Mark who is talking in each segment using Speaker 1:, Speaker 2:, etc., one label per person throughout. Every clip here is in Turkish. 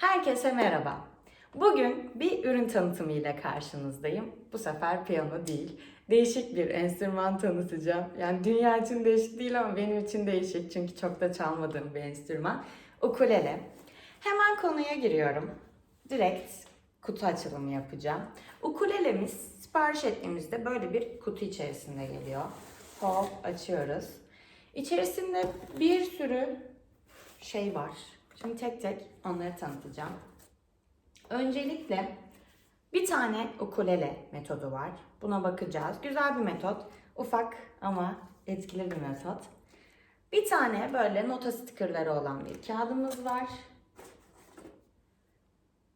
Speaker 1: Herkese merhaba. Bugün bir ürün tanıtımı ile karşınızdayım. Bu sefer piyano değil. Değişik bir enstrüman tanıtacağım. Yani dünya için değişik değil ama benim için değişik. Çünkü çok da çalmadığım bir enstrüman. Ukulele. Hemen konuya giriyorum. Direkt kutu açılımı yapacağım. Ukulelemiz sipariş ettiğimizde böyle bir kutu içerisinde geliyor. Hop açıyoruz. İçerisinde bir sürü şey var. Şimdi tek tek onları tanıtacağım. Öncelikle bir tane ukulele metodu var. Buna bakacağız. Güzel bir metot. Ufak ama etkili bir metot. Bir tane böyle nota stikerleri olan bir kağıdımız var.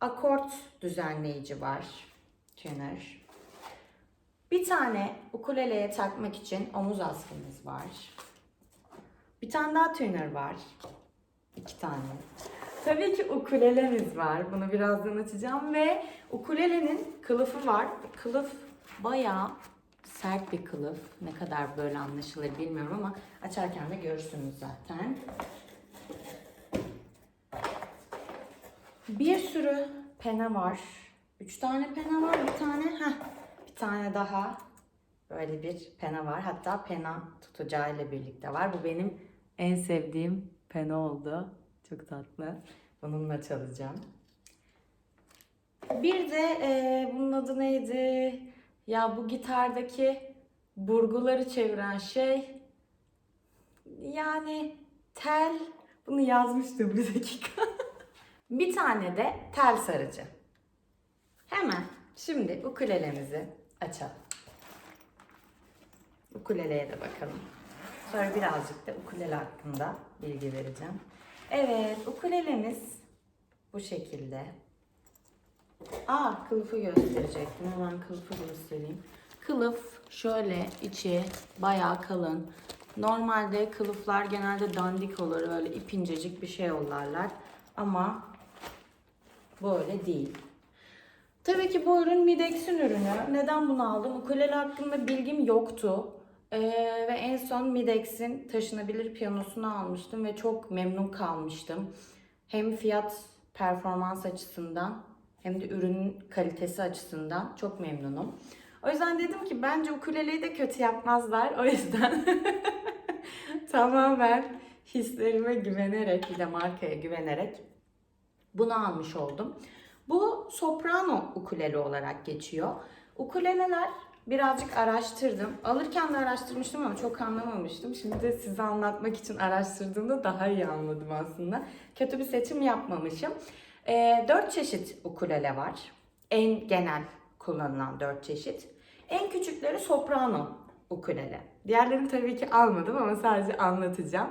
Speaker 1: Akort düzenleyici var. Tuner. Bir tane ukuleleye takmak için omuz askımız var. Bir tane daha tuner var. İki tane. Tabii ki ukulelemiz var. Bunu birazdan açacağım ve ukulelenin kılıfı var. Kılıf bayağı sert bir kılıf. Ne kadar böyle anlaşılır bilmiyorum ama açarken de görürsünüz zaten. Bir sürü pene var. Üç tane pene var. Bir tane, heh, bir tane daha böyle bir pena var. Hatta pena tutacağı ile birlikte var. Bu benim en sevdiğim pena oldu. Çok tatlı. Bununla çalacağım. Bir de e, bunun adı neydi? Ya bu gitardaki burguları çeviren şey yani tel bunu yazmıştım bir dakika. bir tane de tel sarıcı. Hemen şimdi ukulelemizi açalım. Ukuleleye de bakalım. Sonra birazcık da ukulele hakkında bilgi vereceğim. Evet, ukulelemiz bu şekilde. Aa, kılıfı gösterecektim. Hemen kılıfı göstereyim. Kılıf şöyle içi bayağı kalın. Normalde kılıflar genelde dandik olur. Böyle ip incecik bir şey olurlar. Ama böyle değil. Tabii ki bu ürün Midex'in ürünü. Neden bunu aldım? Ukulele hakkında bilgim yoktu. Ee, ve en son Midex'in taşınabilir piyanosunu almıştım ve çok memnun kalmıştım. Hem fiyat performans açısından hem de ürünün kalitesi açısından çok memnunum. O yüzden dedim ki bence ukuleleyi de kötü yapmazlar. O yüzden tamamen hislerime güvenerek bir de markaya güvenerek bunu almış oldum. Bu soprano ukulele olarak geçiyor. Ukuleleler birazcık araştırdım. Alırken de araştırmıştım ama çok anlamamıştım. Şimdi de size anlatmak için araştırdığımda daha iyi anladım aslında. Kötü bir seçim yapmamışım. Ee, dört çeşit ukulele var. En genel kullanılan dört çeşit. En küçükleri soprano ukulele. Diğerlerini tabii ki almadım ama sadece anlatacağım.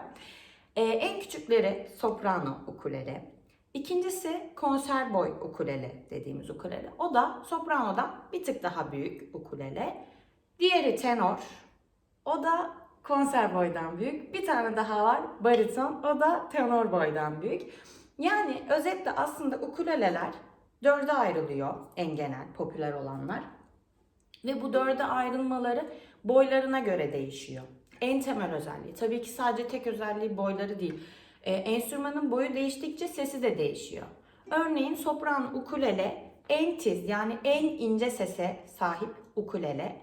Speaker 1: Ee, en küçükleri soprano ukulele. İkincisi konser boy ukulele dediğimiz ukulele. O da sopranodan bir tık daha büyük ukulele. Diğeri tenor. O da konser boydan büyük. Bir tane daha var bariton. O da tenor boydan büyük. Yani özetle aslında ukuleleler dörde ayrılıyor en genel popüler olanlar. Ve bu dörde ayrılmaları boylarına göre değişiyor. En temel özelliği. Tabii ki sadece tek özelliği boyları değil. Ee, enstrümanın boyu değiştikçe sesi de değişiyor. Örneğin sopran ukulele en tiz yani en ince sese sahip ukulele.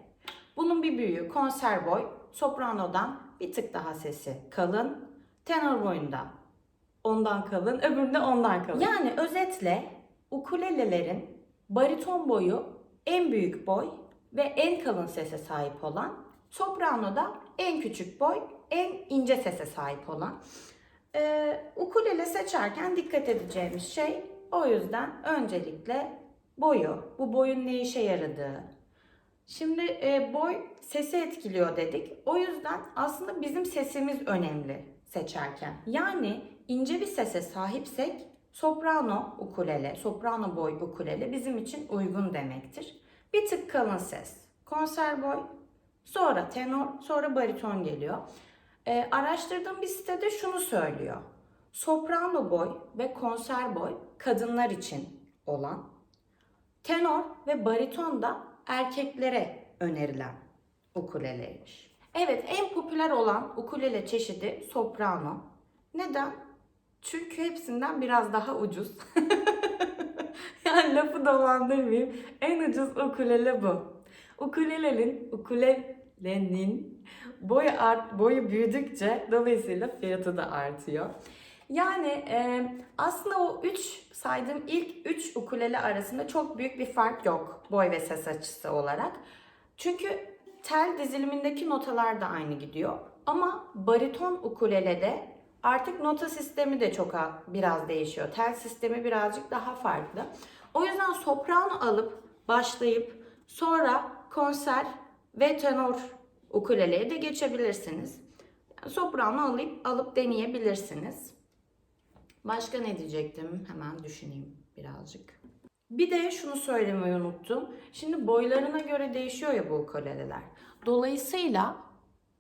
Speaker 1: Bunun bir büyüğü konser boy, sopranodan bir tık daha sesi kalın, tenor boyunda ondan kalın, öbüründe ondan kalın. Yani özetle ukulelelerin bariton boyu en büyük boy ve en kalın sese sahip olan, sopranoda en küçük boy, en ince sese sahip olan. Ee, ukulele seçerken dikkat edeceğimiz şey o yüzden öncelikle boyu, bu boyun ne işe yaradığı. Şimdi e, boy sesi etkiliyor dedik. O yüzden aslında bizim sesimiz önemli seçerken. Yani ince bir sese sahipsek soprano ukulele, soprano boy ukulele bizim için uygun demektir. Bir tık kalın ses, konser boy, sonra tenor, sonra bariton geliyor. E, araştırdığım bir sitede şunu söylüyor. Soprano boy ve konser boy kadınlar için olan, tenor ve bariton da erkeklere önerilen ukuleleymiş. Evet en popüler olan ukulele çeşidi soprano. Neden? Çünkü hepsinden biraz daha ucuz. Yani lafı dolandırmayayım. En ucuz ukulele bu. Ukulelenin, ukulelenin boyu art, boyu büyüdükçe dolayısıyla fiyatı da artıyor. Yani e, aslında o 3 saydığım ilk 3 ukulele arasında çok büyük bir fark yok boy ve ses açısı olarak. Çünkü tel dizilimindeki notalar da aynı gidiyor. Ama bariton ukulelede artık nota sistemi de çok biraz değişiyor. Tel sistemi birazcık daha farklı. O yüzden soprano alıp başlayıp sonra konser ve tenor ukuleleye de geçebilirsiniz. Yani soprano alıp alıp deneyebilirsiniz. Başka ne diyecektim? Hemen düşüneyim birazcık. Bir de şunu söylemeyi unuttum. Şimdi boylarına göre değişiyor ya bu ukuleleler. Dolayısıyla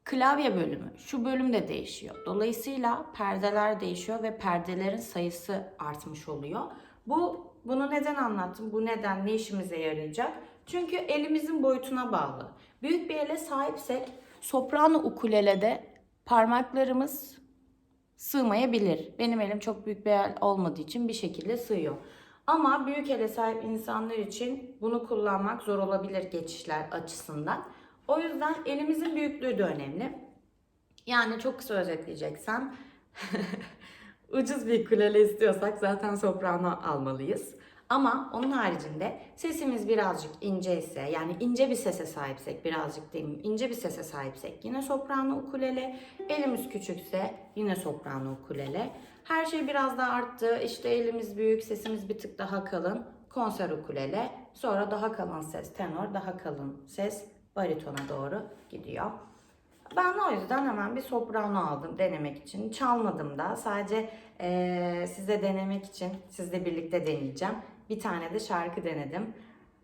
Speaker 1: klavye bölümü, şu bölüm de değişiyor. Dolayısıyla perdeler değişiyor ve perdelerin sayısı artmış oluyor. Bu bunu neden anlattım? Bu neden ne işimize yarayacak? Çünkü elimizin boyutuna bağlı. Büyük bir ele sahipsek soprano ukulelede parmaklarımız sığmayabilir. Benim elim çok büyük bir el olmadığı için bir şekilde sığıyor. Ama büyük ele sahip insanlar için bunu kullanmak zor olabilir geçişler açısından. O yüzden elimizin büyüklüğü de önemli. Yani çok kısa özetleyeceksem ucuz bir kulele istiyorsak zaten soprano almalıyız. Ama onun haricinde sesimiz birazcık ince ise yani ince bir sese sahipsek birazcık demeyeyim ince bir sese sahipsek yine soprano ukulele. Elimiz küçükse yine soprano ukulele. Her şey biraz daha arttı. İşte elimiz büyük, sesimiz bir tık daha kalın. Konser ukulele. Sonra daha kalın ses tenor, daha kalın ses baritona doğru gidiyor. Ben o yüzden hemen bir soprano aldım denemek için. Çalmadım da sadece eee, size denemek için sizle birlikte deneyeceğim. Bir tane de şarkı denedim.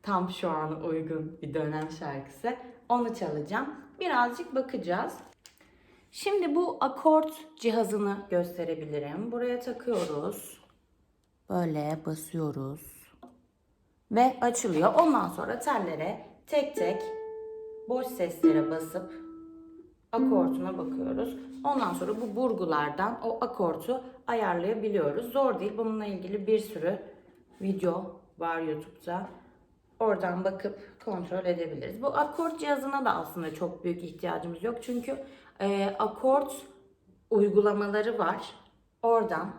Speaker 1: Tam şu an uygun bir dönem şarkısı. Onu çalacağım. Birazcık bakacağız. Şimdi bu akort cihazını gösterebilirim. Buraya takıyoruz. Böyle basıyoruz. Ve açılıyor. Ondan sonra tellere tek tek boş seslere basıp akortuna bakıyoruz. Ondan sonra bu burgulardan o akortu ayarlayabiliyoruz. Zor değil. Bununla ilgili bir sürü video var YouTube'da. Oradan bakıp kontrol edebiliriz. Bu akort cihazına da aslında çok büyük ihtiyacımız yok. Çünkü e, akort uygulamaları var. Oradan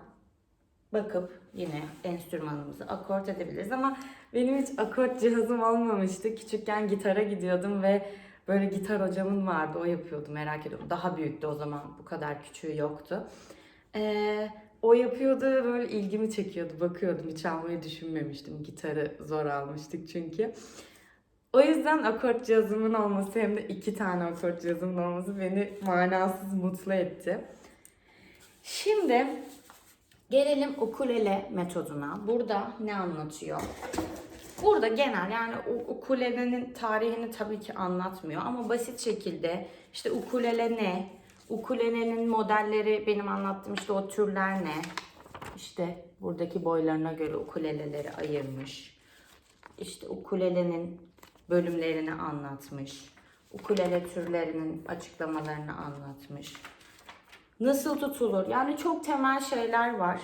Speaker 1: bakıp yine enstrümanımızı akort edebiliriz. Ama benim hiç akort cihazım olmamıştı. Küçükken gitara gidiyordum ve böyle gitar hocamın vardı. O yapıyordu merak ediyorum. Daha büyüktü o zaman. Bu kadar küçüğü yoktu. Ee, o yapıyordu böyle ilgimi çekiyordu. Bakıyordum hiç almayı düşünmemiştim. Gitarı zor almıştık çünkü. O yüzden akort cihazımın olması hem de iki tane akort cihazımın olması beni manasız mutlu etti. Şimdi gelelim ukulele metoduna. Burada ne anlatıyor? Burada genel yani u- ukulelenin tarihini tabii ki anlatmıyor ama basit şekilde işte ukulele ne? Ukulelenin modelleri benim anlattığım işte o türler ne? İşte buradaki boylarına göre ukuleleleri ayırmış. İşte ukulelenin bölümlerini anlatmış. Ukulele türlerinin açıklamalarını anlatmış. Nasıl tutulur? Yani çok temel şeyler var.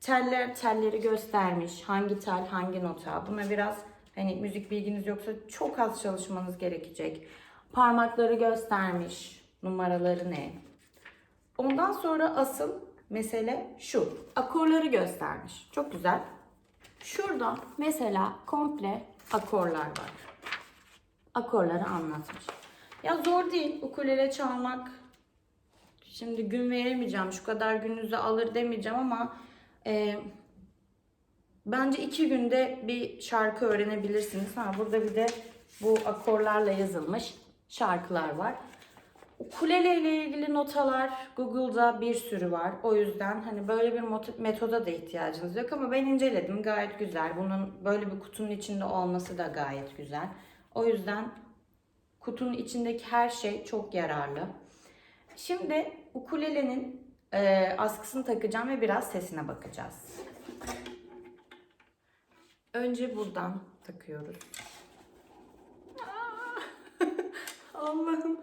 Speaker 1: Teller, telleri göstermiş. Hangi tel, hangi nota. Buna biraz hani müzik bilginiz yoksa çok az çalışmanız gerekecek. Parmakları göstermiş. Numaraları ne? Ondan sonra asıl mesele şu. Akorları göstermiş. Çok güzel. Şurada mesela komple akorlar var. Akorları anlatmış. Ya zor değil ukulele çalmak. Şimdi gün veremeyeceğim. Şu kadar gününüzü alır demeyeceğim ama e, bence iki günde bir şarkı öğrenebilirsiniz. Ha, burada bir de bu akorlarla yazılmış şarkılar var. Ukulele ilgili notalar Google'da bir sürü var. O yüzden hani böyle bir metoda da ihtiyacınız yok ama ben inceledim. Gayet güzel. Bunun böyle bir kutunun içinde olması da gayet güzel. O yüzden kutunun içindeki her şey çok yararlı. Şimdi ukulelenin e, askısını takacağım ve biraz sesine bakacağız. Önce buradan takıyoruz. Allah'ım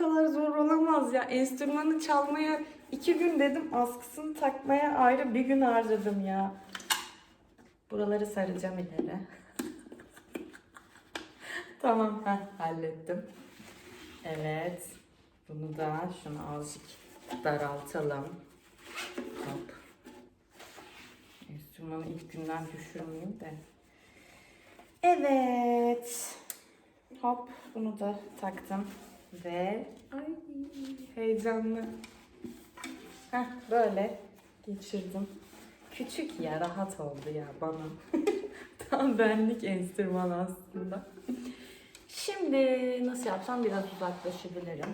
Speaker 1: kadar zor olamaz ya. Enstrümanı çalmaya iki gün dedim. Askısını takmaya ayrı bir gün harcadım ya. Buraları saracağım ileri. tamam heh, hallettim. Evet. Bunu da şunu azıcık daraltalım. Hop. Enstrümanı ilk günden düşürmeyeyim de. Evet. Hop bunu da taktım. Ve ay heyecanlı. Heh, böyle geçirdim. Küçük ya rahat oldu ya bana. Tam benlik enstrüman aslında. Şimdi nasıl yapsam biraz uzaklaşabilirim.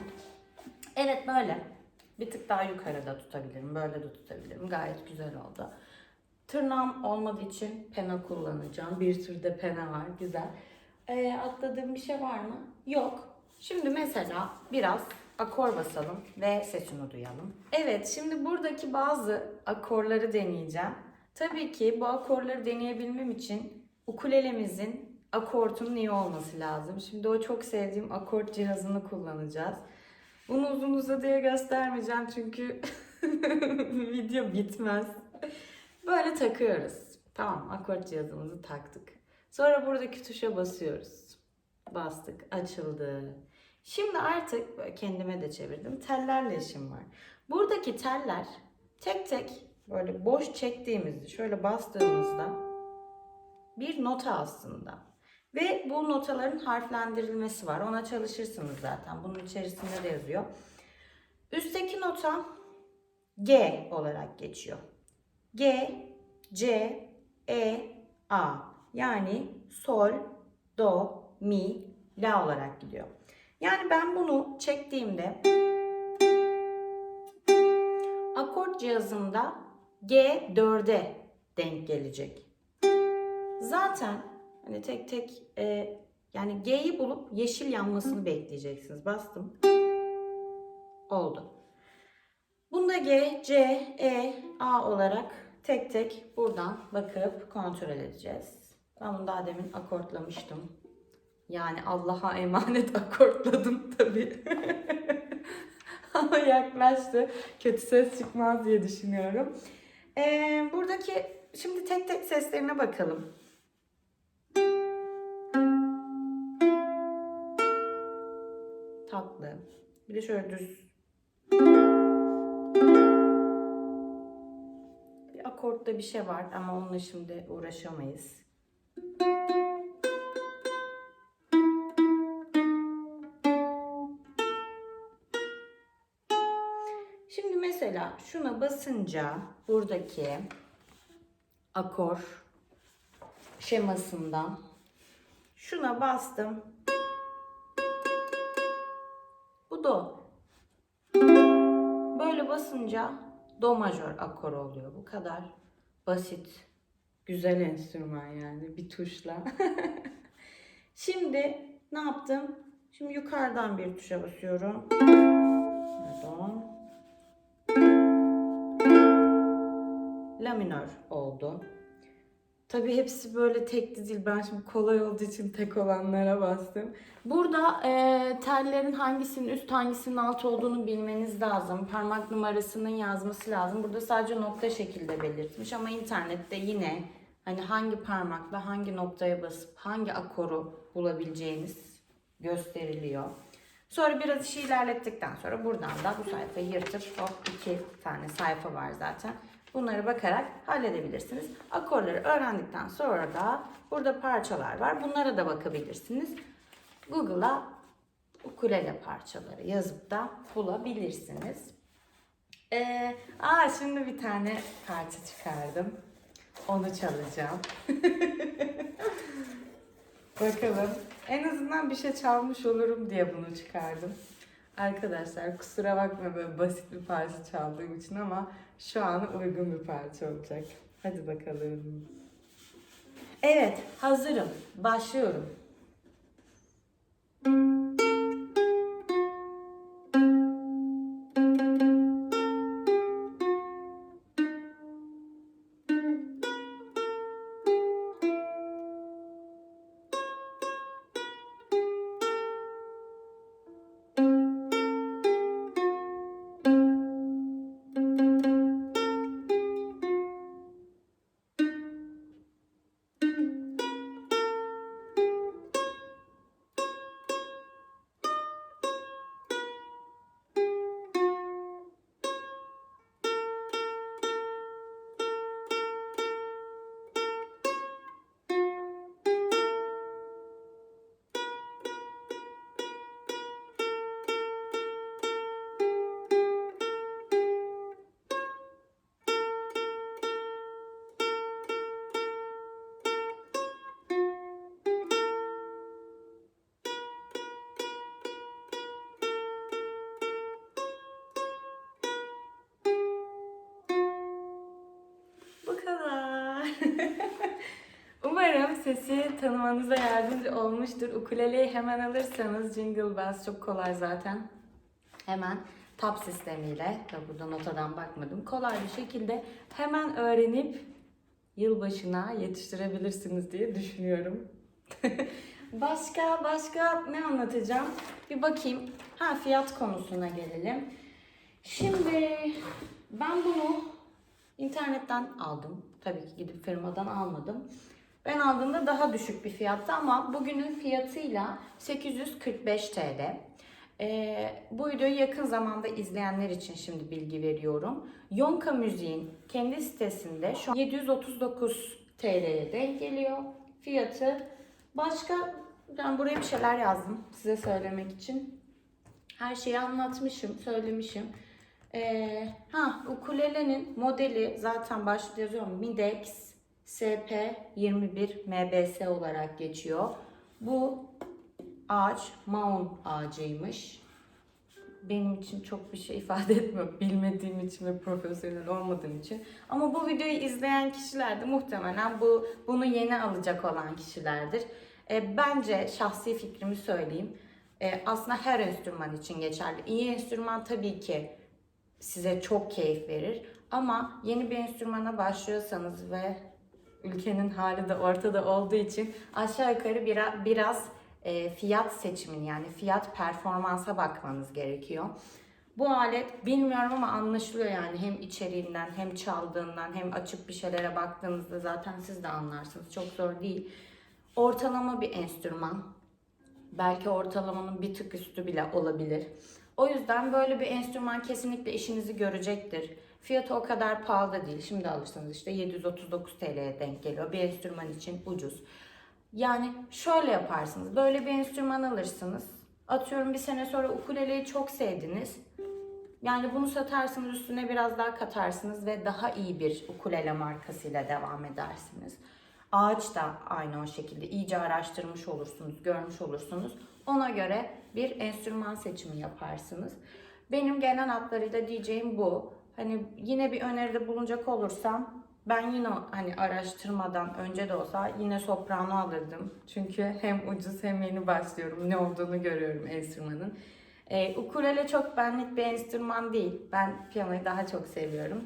Speaker 1: Evet böyle. Bir tık daha yukarıda tutabilirim. Böyle de tutabilirim. Gayet güzel oldu. Tırnağım olmadığı için pena kullanacağım. Bir türde pena var. Güzel. Ee, atladığım bir şey var mı? Yok. Şimdi mesela biraz akor basalım ve sesini duyalım. Evet, şimdi buradaki bazı akorları deneyeceğim. Tabii ki bu akorları deneyebilmem için ukulelemizin akortunun iyi olması lazım. Şimdi o çok sevdiğim akort cihazını kullanacağız. Bunu uzun uzadıya göstermeyeceğim çünkü video bitmez. Böyle takıyoruz. Tamam, akort cihazımızı taktık. Sonra buradaki tuşa basıyoruz. Bastık, açıldı. Şimdi artık kendime de çevirdim. Tellerle işim var. Buradaki teller tek tek böyle boş çektiğimizde şöyle bastığımızda bir nota aslında. Ve bu notaların harflendirilmesi var. Ona çalışırsınız zaten. Bunun içerisinde de yazıyor. Üstteki nota G olarak geçiyor. G, C, E, A. Yani sol, do, mi, la olarak gidiyor. Yani ben bunu çektiğimde akort cihazımda G4'e denk gelecek. Zaten hani tek tek e, yani G'yi bulup yeşil yanmasını bekleyeceksiniz. Bastım. Oldu. Bunda G, C, E, A olarak tek tek buradan bakıp kontrol edeceğiz. Ben bunu daha demin akortlamıştım. Yani Allah'a emanet akortladım tabii. Ama yaklaştı. Kötü ses çıkmaz diye düşünüyorum. Ee, buradaki şimdi tek tek seslerine bakalım. Tatlı. Bir de şöyle düz. Bir akortta bir şey var ama onunla şimdi uğraşamayız. Şuna basınca buradaki akor şemasından şuna bastım. Bu do. Böyle basınca do majör akor oluyor. Bu kadar basit. Güzel enstrüman yani bir tuşla. Şimdi ne yaptım? Şimdi yukarıdan bir tuşa basıyorum. Pardon. La minör oldu. Tabi hepsi böyle tek değil. Ben şimdi kolay olduğu için tek olanlara bastım. Burada e, tellerin hangisinin üst hangisinin alt olduğunu bilmeniz lazım. Parmak numarasının yazması lazım. Burada sadece nokta şekilde belirtmiş ama internette yine hani hangi parmakla hangi noktaya basıp hangi akoru bulabileceğiniz gösteriliyor. Sonra biraz işi ilerlettikten sonra buradan da bu sayfayı yırtıp hop iki tane sayfa var zaten. Bunları bakarak halledebilirsiniz. Akorları öğrendikten sonra da burada parçalar var. Bunlara da bakabilirsiniz. Google'a ukulele parçaları yazıp da bulabilirsiniz. Ee, aa şimdi bir tane parça çıkardım. Onu çalacağım. Bakalım. En azından bir şey çalmış olurum diye bunu çıkardım. Arkadaşlar kusura bakma böyle basit bir parça çaldığım için ama şu an uygun bir parça olacak. Hadi bakalım. Evet, hazırım. Başlıyorum. Tanımanıza yardımcı olmuştur. Ukuleleyi hemen alırsanız Jingle Bells çok kolay zaten. Hemen tab sistemiyle, tabi burada notadan bakmadım, kolay bir şekilde hemen öğrenip yılbaşına yetiştirebilirsiniz diye düşünüyorum. başka başka ne anlatacağım? Bir bakayım. Ha fiyat konusuna gelelim. Şimdi ben bunu internetten aldım. Tabii ki gidip firmadan almadım. Ben aldığımda daha düşük bir fiyattı ama bugünün fiyatıyla 845 TL. Ee, bu videoyu yakın zamanda izleyenler için şimdi bilgi veriyorum. Yonka Müziğin kendi sitesinde şu an 739 TL'ye denk geliyor fiyatı. Başka ben buraya bir şeyler yazdım size söylemek için. Her şeyi anlatmışım, söylemişim. Ee, ha ukulelenin modeli zaten başta yazıyorum. Midex SP21 MBS olarak geçiyor. Bu ağaç maun ağacıymış. Benim için çok bir şey ifade etmiyor. Bilmediğim için ve profesyonel olmadığım için. Ama bu videoyu izleyen kişiler de muhtemelen bu bunu yeni alacak olan kişilerdir. E, bence şahsi fikrimi söyleyeyim. E, aslında her enstrüman için geçerli. İyi enstrüman tabii ki size çok keyif verir. Ama yeni bir enstrümana başlıyorsanız ve ülkenin hali de ortada olduğu için aşağı yukarı biraz, biraz e, fiyat seçimini yani fiyat performansa bakmanız gerekiyor. Bu alet bilmiyorum ama anlaşılıyor yani hem içeriğinden hem çaldığından hem açıp bir şeylere baktığınızda zaten siz de anlarsınız. Çok zor değil. Ortalama bir enstrüman. Belki ortalamanın bir tık üstü bile olabilir. O yüzden böyle bir enstrüman kesinlikle işinizi görecektir. Fiyatı o kadar pahalı da değil. Şimdi alırsanız işte 739 TL'ye denk geliyor. Bir enstrüman için ucuz. Yani şöyle yaparsınız. Böyle bir enstrüman alırsınız. Atıyorum bir sene sonra ukuleleyi çok sevdiniz. Yani bunu satarsınız üstüne biraz daha katarsınız ve daha iyi bir ukulele markasıyla devam edersiniz. Ağaç da aynı o şekilde iyice araştırmış olursunuz, görmüş olursunuz. Ona göre bir enstrüman seçimi yaparsınız. Benim genel hatlarıyla diyeceğim bu. Hani yine bir öneride bulunacak olursam ben yine hani araştırmadan önce de olsa yine soprano alırdım. Çünkü hem ucuz hem yeni başlıyorum. Ne olduğunu görüyorum enstrümanın. Ee, ukulele çok benlik bir enstrüman değil. Ben piyanoyu daha çok seviyorum.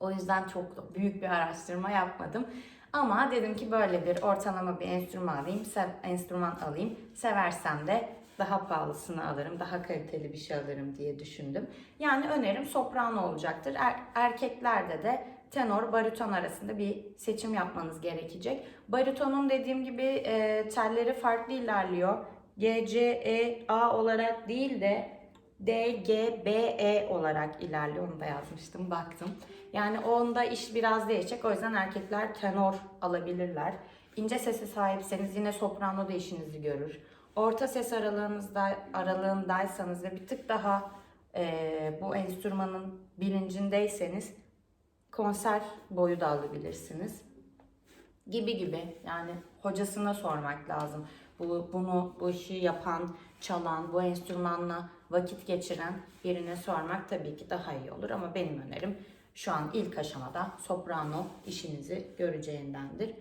Speaker 1: O yüzden çok büyük bir araştırma yapmadım. Ama dedim ki böyle bir ortalama bir enstrüman alayım, enstrüman alayım. Seversem de daha pahalısını alırım, daha kaliteli bir şey alırım diye düşündüm. Yani önerim soprano olacaktır. Er, erkeklerde de tenor, bariton arasında bir seçim yapmanız gerekecek. Baritonun dediğim gibi e, telleri farklı ilerliyor. G, C, E, A olarak değil de D, G, B, E olarak ilerliyor. Onu da yazmıştım, baktım. Yani onda iş biraz değişecek. O yüzden erkekler tenor alabilirler. İnce sese sahipseniz yine soprano da işinizi görür. Orta ses aralığınızda aralığındaysanız ve bir tık daha e, bu enstrümanın bilincindeyseniz konser boyu da alabilirsiniz. Gibi gibi yani hocasına sormak lazım. Bu, bunu bu işi yapan, çalan, bu enstrümanla vakit geçiren birine sormak tabii ki daha iyi olur ama benim önerim şu an ilk aşamada soprano işinizi göreceğindendir.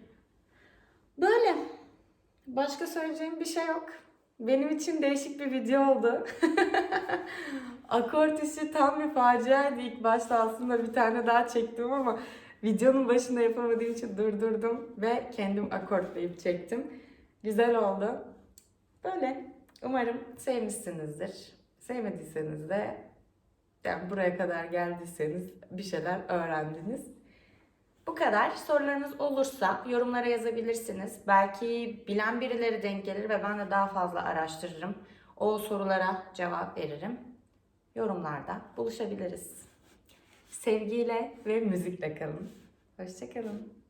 Speaker 1: Böyle. Başka söyleyeceğim bir şey yok. Benim için değişik bir video oldu. Akort işi tam bir faciaydı ilk başta aslında bir tane daha çektim ama videonun başında yapamadığım için durdurdum ve kendim akortlayıp çektim. Güzel oldu. Böyle. Umarım sevmişsinizdir. Sevmediyseniz de yani buraya kadar geldiyseniz bir şeyler öğrendiniz. Bu kadar. Sorularınız olursa yorumlara yazabilirsiniz. Belki bilen birileri denk gelir ve ben de daha fazla araştırırım. O sorulara cevap veririm. Yorumlarda buluşabiliriz. Sevgiyle ve müzikle kalın. Hoşçakalın.